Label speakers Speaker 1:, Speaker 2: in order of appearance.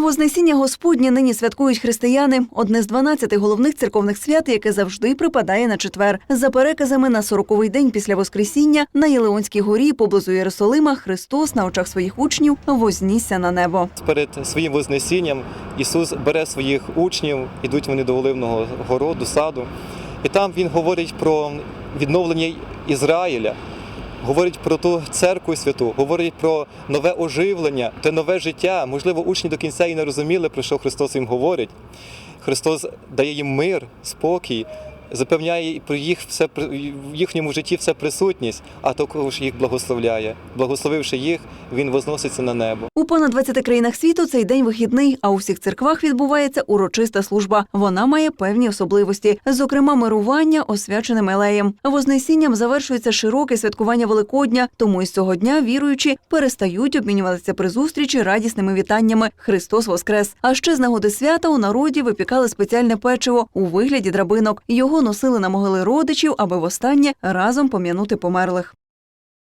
Speaker 1: Вознесіння Господнє нині святкують християни. Одне з 12 головних церковних свят, яке завжди припадає на четвер. За переказами на 40-й день після Воскресіння на Єлеонській горі поблизу Єрусалима Христос на очах своїх учнів вознісся на небо.
Speaker 2: Перед своїм вознесінням Ісус бере своїх учнів, ідуть вони до оливного городу, саду, і там Він говорить про відновлення Ізраїля, говорить про ту церкву святу, говорить про нове оживлення, те нове життя. Можливо, учні до кінця і не розуміли, про що Христос їм говорить. Христос дає їм мир, спокій. Запевняє про їх все в їхньому житті все присутність, а також їх благословляє. Благословивши їх, він возноситься на небо.
Speaker 1: У понад 20 країнах світу цей день вихідний, а у всіх церквах відбувається урочиста служба. Вона має певні особливості, зокрема, мирування освяченим елеєм. Вознесінням завершується широке святкування Великодня, тому із цього дня віруючі перестають обмінюватися при зустрічі радісними вітаннями Христос Воскрес. А ще з нагоди свята у народі випікали спеціальне печиво у вигляді драбинок. Його носили на могили родичів, аби востаннє разом пом'янути померлих.